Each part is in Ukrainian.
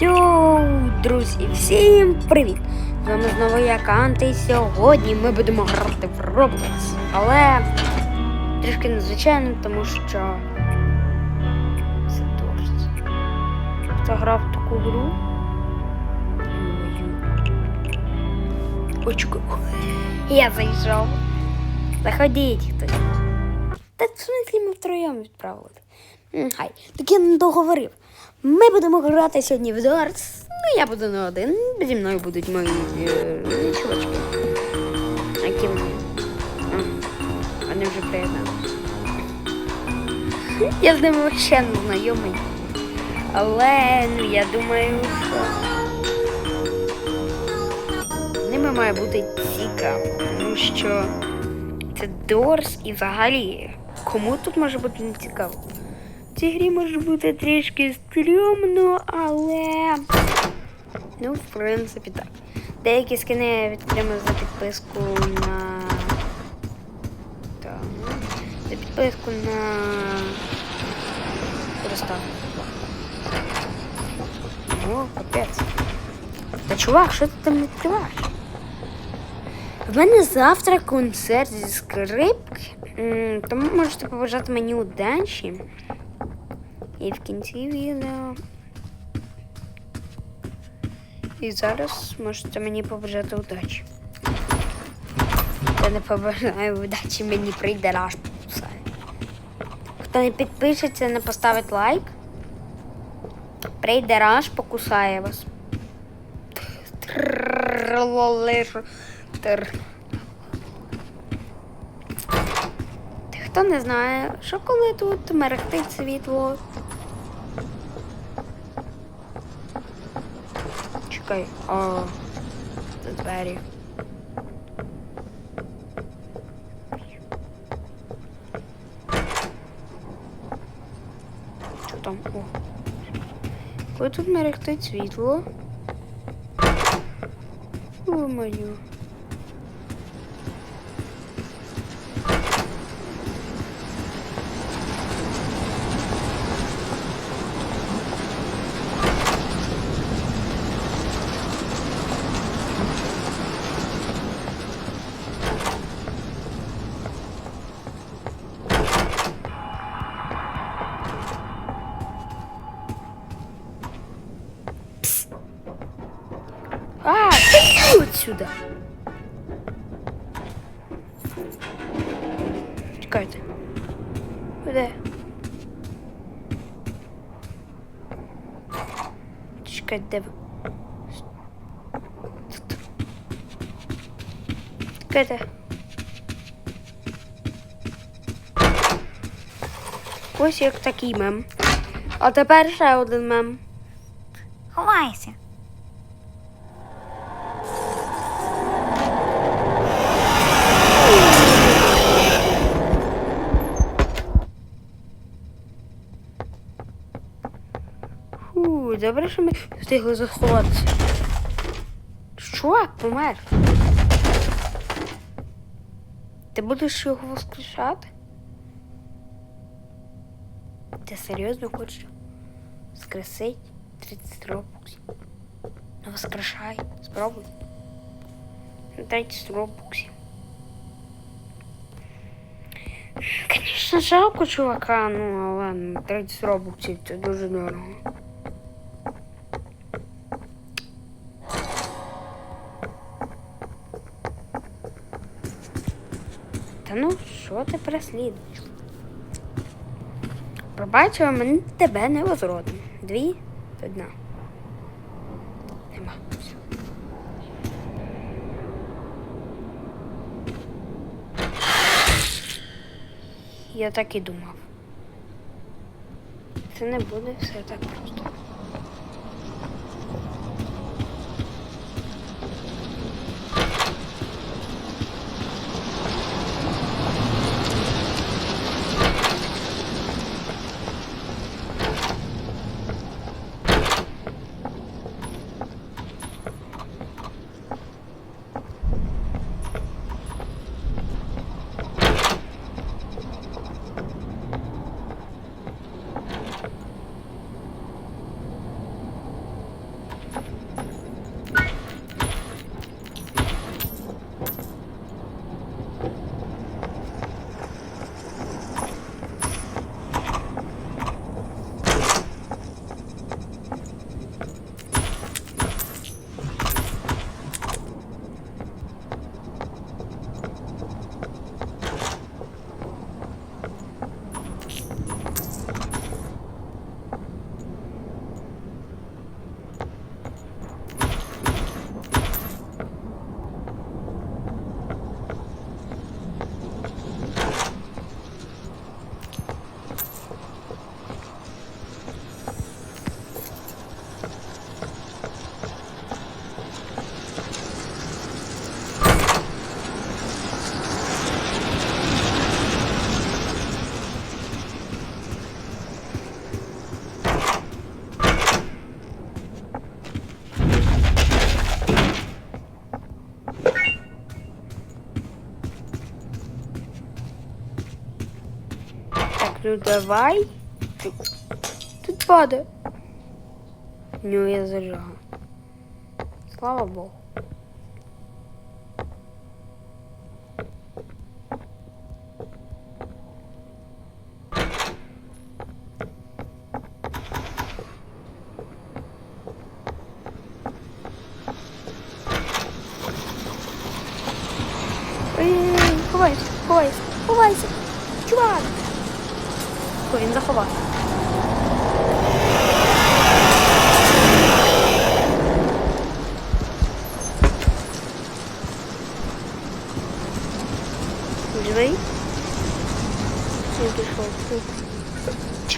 Йоу, друзі, всім привіт! З вами знову я Кант, і сьогодні ми будемо грати в Roblox. Але трішки незвичайно, тому що це дощ. Хто грав таку гру? Очку. Я зайшов. Заходіть хтось. Та в смислі ми втроєм відправили. Хай, так я не договорив. Ми будемо грати сьогодні в дартс. Ну, я буду не один. Зі мною будуть мої е, чувачки. Які вони? Вони вже приєднали. Я з ними ще не знайомий. Але ну, я думаю, що ними має бути цікаво, тому що це Дорс і взагалі кому тут може бути не цікаво цій грі може бути трішки стрімно, але... Ну, в принципі, так. Деякі скини я відтримую за підписку на... Там. За підписку на... Просто. О, капець. Та чувак, що ти там відкриваєш? В мене завтра концерт зі скрипки, тому можете побажати мені удачі і в кінці відео. І зараз можете мені побажати удачі. Хто не побажає удачі, мені прийде раш писати. Хто не підпишеться, не поставить лайк. Прийде раш, покусає вас. Хто не знає, що коли тут мерехтить світло. Чекай, а це двері. Що там? О. Коли тут мерехтить світло. О, мою. А, иди отсюда. Чекайте. Куди? Чекайте, де ви? Тут. Чекайте. Ось як такий мем. А тепер ще добре, що ми встигли заховатися. Чувак помер. Ти будеш його воскрешати? Ти серйозно хочеш воскресить 30 робоксів? Ну воскрешай, спробуй. На 30 робоксів. Звісно, жалко чувака, ну але ну, 30 робоксів це дуже дорого. Ну, що ти переслідуєш? Пробачила мені тебе не возродно. Дві, одна. Нема. Я так і думав. Це не буде все так просто. Ну давай. Тут, падає. Ну я зажал. Слава Богу.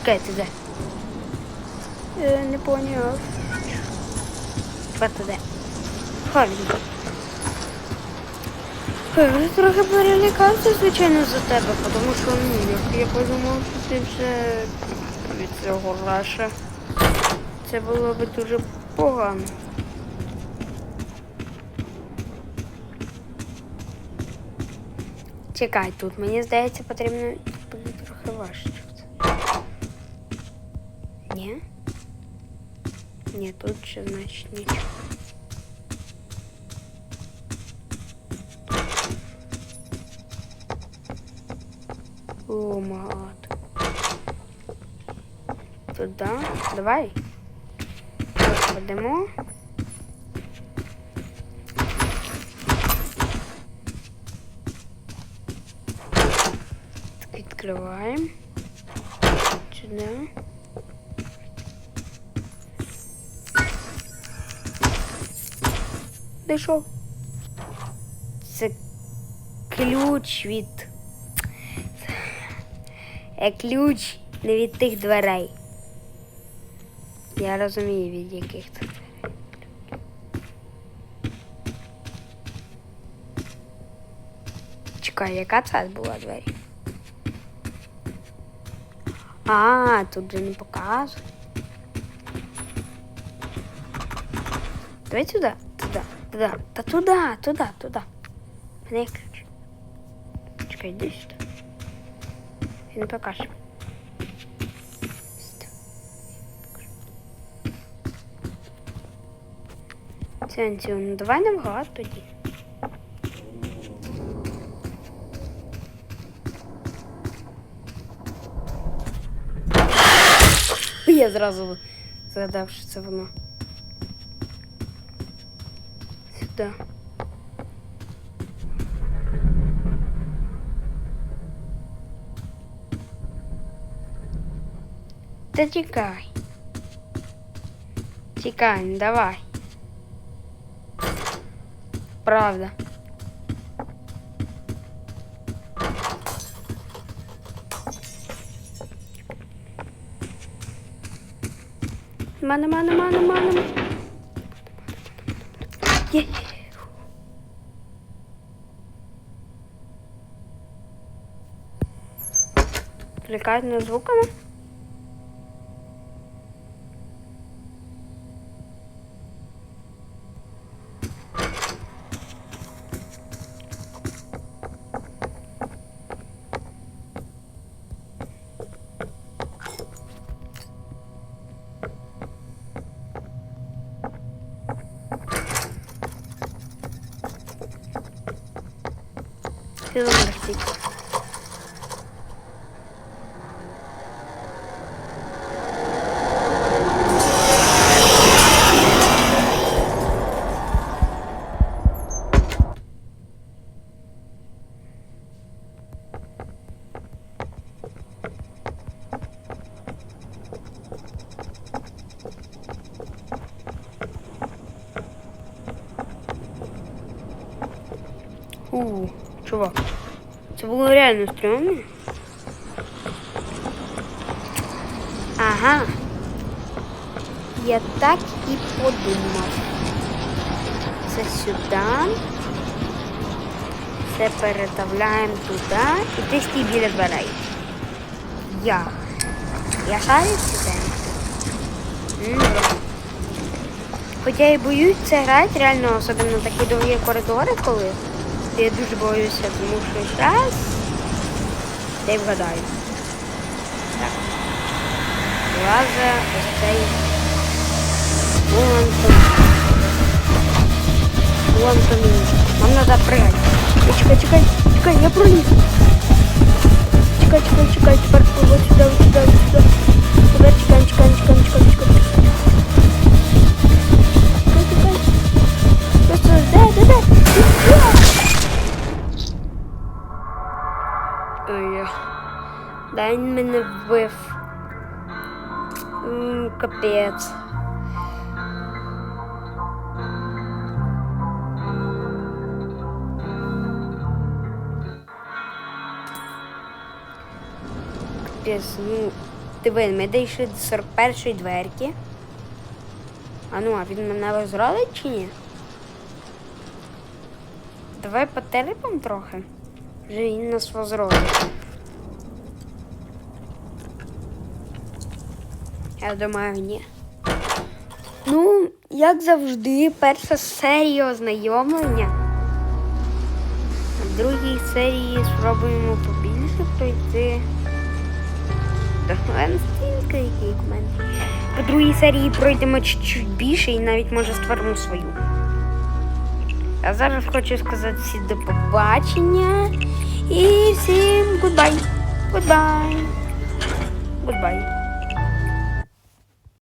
Чекай, ти де? Е, не поняв. Тепер ти де? Ховінько. Я трохи перелякався, звичайно, за тебе, тому що ну, я, я подумав, що ти вже від цього раша. Це було би дуже погано. Чекай, тут мені здається, потрібно трохи важче. Ні? Ні, тут ще значить нічого. О, мат. Туда. Давай. Подемо. Так, відкриваємо. Дійшов. Це ключ від Е, ключ не від тих дверей. Я розумію, від яких це. Чекай, яка це була двері? А, тут же не показує. Давай сюди, туди, та туди, туди, туди. Мене ключ. Чекай, йди сюди. Він покаже. Сенсі, ну давай навгад тоді. Я зразу згадав, що це воно. Сюди. Та тікай. Тікай, ну давай. Правда. Мана, мана, мана, мана. Прикають на Tyle mrzik. Ooh. Чувак. Це було реально стрьомно. Ага. Я так і подумав. Це сюди. Це переставляємо туди. І ти стій біля дверей. Я. Я шарю сюди. Хоча я і боюсь це грати, реально, особливо такі довгі коридори, коли. Я дуже боюся, тому що. Я й вгадаю. лаза ось цей. Вон там. Нам надо прыгать. Чекай, чекай, чекай, я проліз. Чекай, чекай, чекай, тепер вот сюди, вот сюди, вот сюди. Куди чекаємо, чекаємо, чекаємо, чекаємо, чекаємо. Да він мене вбив. Капець. Капець, ну, диви, ми дійшли до 41-ї дверки. А ну, а він мене розролить чи ні? Давай потерпимо трохи. Вже він нас возродить. Я думаю, ні. Ну, як завжди, перша серія ознайомлення. В другій серії спробуємо побільше пройти. Стрінка, який в мене. По другій серії пройдемо чуть-чуть більше і навіть може створимо свою. А зараз хочу сказати всім до побачення і всім гудбай. Гудбай. Гудбай.